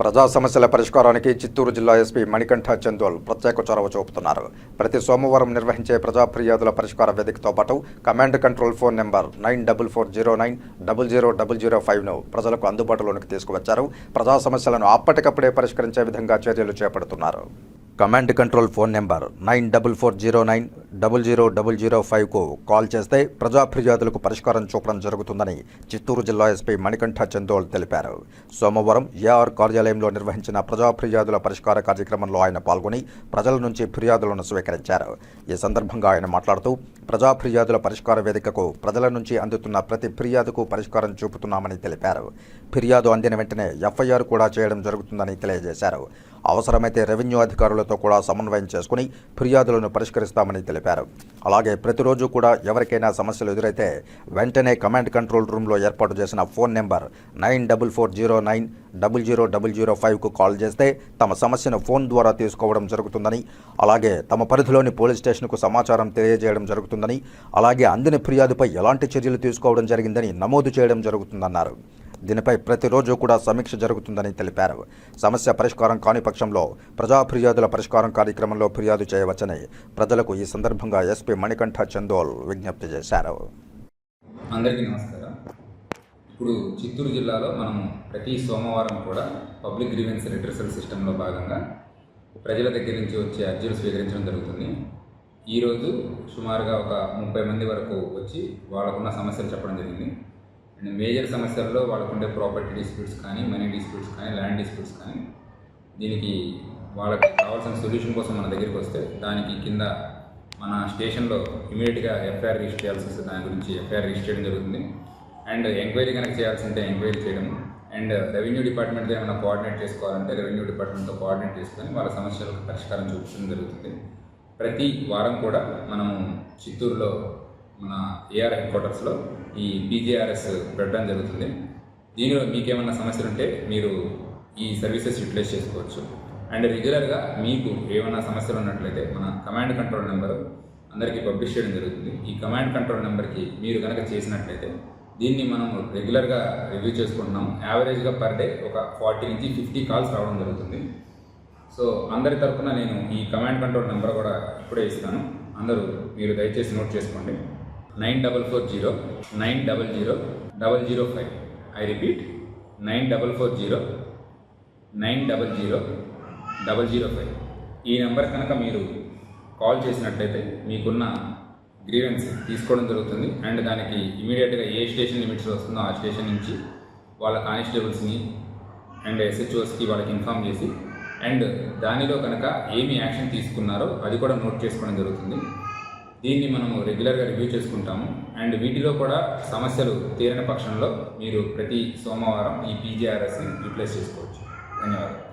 ప్రజా సమస్యల పరిష్కారానికి చిత్తూరు జిల్లా ఎస్పీ మణికంఠ చందోల్ ప్రత్యేక చొరవ చూపుతున్నారు. ప్రతి సోమవారం నిర్వహించే ప్రజా ఫిర్యాదుల పరిష్కార వేదికతో పాటు command control phone number nine double four zero nine double zero double zero ఫైవ్ను ప్రజలకు అందుబాటులోనికి తీసుకువచ్చారు. ప్రజా సమస్యలను అప్పటికప్పుడే పరిష్కరించే విధంగా చర్యలు చేపడుతున్నారు. Command control phone number nine double four zero nine double zero double zero ఫైవ్కు call చేస్తే ప్రజా ఫిర్యాదులకు పరిష్కారం చూపడం జరుగుతుందని చిత్తూరు జిల్లా ఎస్పీ మణికంఠ చందోల్ తెలిపారు. సోమవారం ఏఆర్ కార్యాలయంలో నిర్వహించిన ప్రజా ఫిర్యాదుల పరిష్కార కార్యక్రమంలో ఆయన పాల్గొని ప్రజల నుంచి ఫిర్యాదులను స్వీకరించారు. ఈ సందర్భంగా ఆయన మాట్లాడుతూ ప్రజా ఫిర్యాదుల పరిష్కార వేదికకు ప్రజల నుంచి అందుతున్న ప్రతి ఫిర్యాదుకు పరిష్కారం చూపుతున్నామని తెలిపారు. ఫిర్యాదు అందిన వెంటనే ఎఫ్ఐఆర్ కూడా చేయడం జరుగుతుందని తెలియజేశారు. అవసరమైతే రెవెన్యూ అధికారులతో కూడా సమన్వయం చేసుకుని ఫిర్యాదులను పరిష్కరిస్తామని తెలిపారు. అలాగే ప్రతిరోజు కూడా ఎవరికైనా సమస్యలు ఎదురైతే వెంటనే కమాండ్ కంట్రోల్ రూమ్లో ఏర్పాటు చేసిన phone number nine double four zero nine double zero double zero ఫైవ్కు call చేస్తే తమ సమస్యను ఫోన్ ద్వారా తీసుకోవడం జరుగుతుందని అలాగే తమ పరిధిలోని పోలీస్ స్టేషన్కు సమాచారం తెలియజేయడం జరుగుతుందని అలాగే అందిన ఫిర్యాదుపై ఎలాంటి చర్యలు తీసుకోవడం జరిగిందని నమోదు చేయడం జరుగుతుందన్నారు. దీనిపై ప్రతిరోజు కూడా సమీక్ష జరుగుతుందని తెలిపారు. సమస్య పరిష్కారం కాని పక్షంలో ప్రజా ఫిర్యాదుల పరిష్కారం కార్యక్రమంలో ఫిర్యాదు చేయవచ్చని ప్రజలకు ఈ సందర్భంగా ఎస్పీ మణికంఠ చందోల్ విజ్ఞప్తి చేశారు. అందరికీ నమస్కారం. ఇప్పుడు చిత్తూరు జిల్లాలో మనం ప్రతి సోమవారం కూడా పబ్లిక్ గ్రీవెన్స్ రిట్రసల్ సిస్టంలో భాగంగా ప్రజల దగ్గర నుంచి వచ్చే అర్జీలు స్వీకరించడం జరుగుతుంది. ఈరోజు సుమారుగా ఒక ముప్పై మంది వరకు వచ్చి వాళ్ళకున్న సమస్యలు చెప్పడం జరిగింది. అండ్ మేజర్ సమస్యల్లో వాళ్ళకుండే ప్రాపర్టీ డిస్ప్యూట్స్ కానీ మనీ డిస్ప్యూట్స్ కానీ ల్యాండ్ డిస్ప్యూట్స్ కానీ దీనికి వాళ్ళకి కావాల్సిన సొల్యూషన్ కోసం మన దగ్గరికి వస్తే దానికి కింద మన స్టేషన్లో ఇమీడియట్గా ఎఫ్ఐఆర్ రిజిస్టర్ చేయాల్సి వస్తే దాని గురించి ఎఫ్ఐఆర్ రిజిస్టర్ చేయడం జరుగుతుంది. అండ్ ఎంక్వైరీ కనుక చేయాల్సి ఉంటే ఎంక్వైరీ చేయడం. అండ్ రెవెన్యూ డిపార్ట్మెంట్తో ఏమైనా కోఆర్డినేట్ చేసుకోవాలంటే రెవెన్యూ డిపార్ట్మెంట్తో కోఆర్డినేట్ చేసుకొని వాళ్ళ సమస్యలకు పరిష్కారం చూపించడం జరుగుతుంది. ప్రతి వారం కూడా మనము చిత్తూరులో మన ఏఆర్ హెడ్ క్వార్టర్స్లో ఈ బీజేఆర్ఎస్ పెట్టడం జరుగుతుంది. దీనిలో మీకేమన్నా సమస్యలు ఉంటే మీరు ఈ సర్వీసెస్ యూటిలైజ్ చేసుకోవచ్చు. అండ్ రెగ్యులర్గా మీకు ఏమైనా సమస్యలు ఉన్నట్లయితే మన కమాండ్ కంట్రోల్ నెంబర్ అందరికీ పబ్లిష్ చేయడం జరుగుతుంది. ఈ కమాండ్ కంట్రోల్ నెంబర్కి మీరు కనుక చేసినట్లయితే దీన్ని మనం రెగ్యులర్గా రివ్యూ చేసుకుంటున్నాం. యావరేజ్గా పర్ డే ఒక ఫార్టీ నుంచి ఫిఫ్టీ కాల్స్ రావడం జరుగుతుంది. సో అందరి తరఫున నేను ఈ కమాండ్ కంట్రోల్ నెంబర్ కూడా ఇప్పుడే ఇస్తాను. అందరూ మీరు దయచేసి నోట్ చేసుకోండి. Nine double four zero nine double zero double zero five. I repeat nine double four zero nine double zero double zero five. ఈ నెంబర్ కనుక మీరు కాల్ చేసినట్లయితే మీకున్న గ్రీవెన్స్ తీసుకోవడం జరుగుతుంది. అండ్ దానికి ఇమీడియట్గా ఏ స్టేషన్ లిమిట్స్ వస్తుందో ఆ స్టేషన్ నుంచి వాళ్ళ కానిస్టేబుల్స్ని అండ్ ఎస్హెచ్ఓస్కి వాళ్ళకి ఇన్ఫామ్ చేసి అండ్ దానిలో కనుక ఏమి యాక్షన్ తీసుకున్నారో అది కూడా నోట్ చేసుకోవడం జరుగుతుంది. దీన్ని మనము రెగ్యులర్గా రివ్యూ చేసుకుంటాము. అండ్ వీటిలో కూడా సమస్యలు తీరని పక్షంలో మీరు ప్రతి సోమవారం ఈ పీజీఆర్ఎస్ని యూటిలైజ్ చేసుకోవచ్చు. ధన్యవాదాలు.